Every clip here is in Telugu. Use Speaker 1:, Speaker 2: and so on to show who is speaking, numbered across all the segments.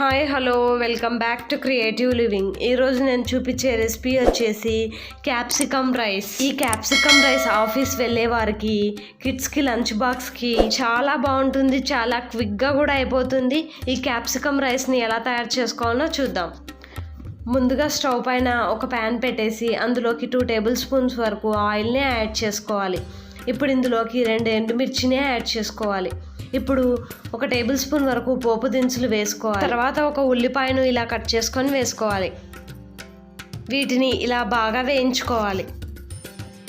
Speaker 1: Hi hello welcome back to creative living ఈరోజు నేను చూపించే రెసిపీ వచ్చేసి క్యాప్సికమ్ రైస్ ఈ క్యాప్సికమ్ రైస్ ఆఫీస్ వెళ్ళే వారికి కిడ్స్కి లంచ్ బాక్స్కి చాలా బాగుంటుంది చాలా క్విక్గా కూడా అయిపోతుంది. ఈ క్యాప్సికమ్ రైస్ని ఎలా తయారు చేసుకోవాలో చూద్దాం. ముందుగా స్టవ్ పైన ఒక ప్యాన్ పెట్టేసి అందులోకి టూ టేబుల్ స్పూన్స్ వరకు ఆయిల్ని యాడ్ చేసుకోవాలి. ఇప్పుడు ఇందులోకి రెండు ఎండుమిర్చిని యాడ్ చేసుకోవాలి. ఇప్పుడు ఒక టేబుల్ స్పూన్ వరకు పోపు దినుసులు వేసుకోవాలి. తర్వాత ఒక ఉల్లిపాయను ఇలా కట్ చేసుకొని వేసుకోవాలి. వీటిని ఇలా బాగా వేయించుకోవాలి.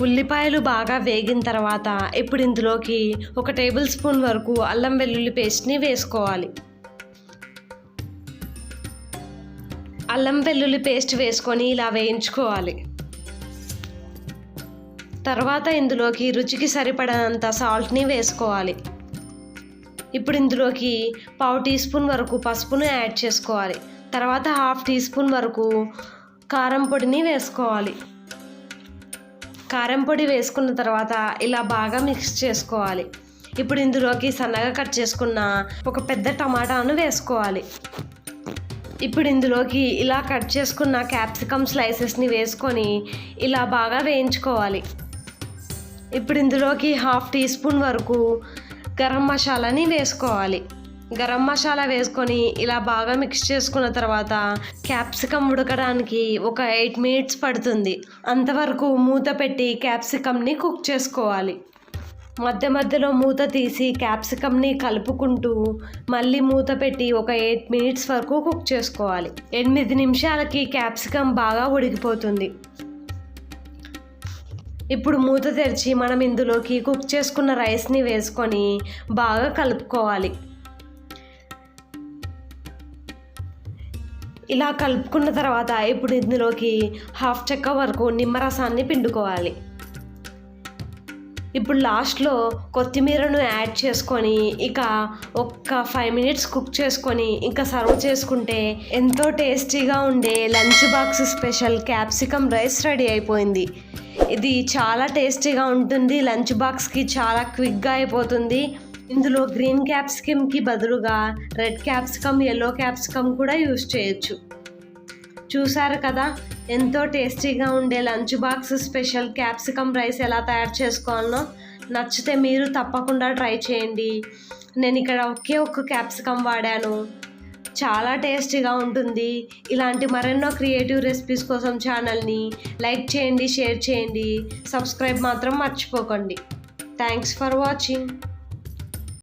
Speaker 1: ఉల్లిపాయలు బాగా వేగిన తర్వాత ఇప్పుడు ఇందులోకి ఒక టేబుల్ స్పూన్ వరకు అల్లం వెల్లుల్లి పేస్ట్ని వేసుకోవాలి. అల్లం వెల్లుల్లి పేస్ట్ వేసుకొని ఇలా వేయించుకోవాలి. తర్వాత ఇందులోకి రుచికి సరిపడనంత సాల్ట్ని వేసుకోవాలి. ఇప్పుడు ఇందులోకి పావు టీ స్పూన్ వరకు పసుపును యాడ్ చేసుకోవాలి. తర్వాత హాఫ్ టీ స్పూన్ వరకు కారం పొడిని వేసుకోవాలి. కారం పొడి వేసుకున్న తర్వాత ఇలా బాగా మిక్స్ చేసుకోవాలి. ఇప్పుడు ఇందులోకి సన్నగా కట్ చేసుకున్న ఒక పెద్ద టమాటాను వేసుకోవాలి. ఇప్పుడు ఇందులోకి ఇలా కట్ చేసుకున్న క్యాప్సికమ్ స్లైసెస్ని వేసుకొని ఇలా బాగా వేయించుకోవాలి. ఇప్పుడు ఇందులోకి హాఫ్ టీ స్పూన్ వరకు గరం మసాలాని వేసుకోవాలి. గరం మసాలా వేసుకొని ఇలా బాగా మిక్స్ చేసుకున్న తర్వాత క్యాప్సికమ్ ఉడకడానికి ఒక ఎయిట్ మినిట్స్ పడుతుంది. అంతవరకు మూత పెట్టి క్యాప్సికమ్ని కుక్ చేసుకోవాలి. మధ్య మధ్యలో మూత తీసి క్యాప్సికమ్ని కలుపుకుంటూ మళ్ళీ మూత పెట్టి ఒక ఎయిట్ మినిట్స్ వరకు కుక్ చేసుకోవాలి. ఎనిమిది నిమిషాలకి క్యాప్సికమ్ బాగా ఉడికిపోతుంది. ఇప్పుడు మూత తెరిచి మనం ఇందులోకి కుక్ చేసుకున్న రైస్ని వేసుకొని బాగా కలుపుకోవాలి. ఇలా కలుపుకున్న తర్వాత ఇప్పుడు ఇందులోకి హాఫ్ చెక్క వరకు నిమ్మరసాన్ని పిండుకోవాలి. ఇప్పుడు లాస్ట్లో కొత్తిమీరను యాడ్ చేసుకొని ఇక ఒక్క ఫైవ్ మినిట్స్ కుక్ చేసుకొని ఇంకా సర్వ్ చేసుకుంటే ఎంతో టేస్టీగా ఉండే lunch box special capsicum rice ready అయిపోయింది. ఇది చాలా టేస్టీగా ఉంటుంది. లంచ్ బాక్స్కి చాలా క్విక్గా అయిపోతుంది. ఇందులో గ్రీన్ క్యాప్సికమ్కి బదులుగా రెడ్ క్యాప్సికమ్ ఎల్లో క్యాప్సికమ్ కూడా యూజ్ చేయొచ్చు. చూసారు కదా? ఎంతో టేస్టీగా ఉండే lunch box special capsicum rice ఎలా తయారు చేసుకోవాలనో నచ్చితే మీరు తప్పకుండా ట్రై చేయండి. నేను ఇక్కడ ఒకే ఒక్క క్యాప్సికమ్ వాడాను. చాలా టేస్టీగా ఉంటుంది. ఇలాంటి మరెన్నో క్రియేటివ్ రెసిపీస్ కోసం ఛానల్ని లైక్ చేయండి షేర్ చేయండి. సబ్స్క్రైబ్ మాత్రం మర్చిపోకండి. Thanks for watching.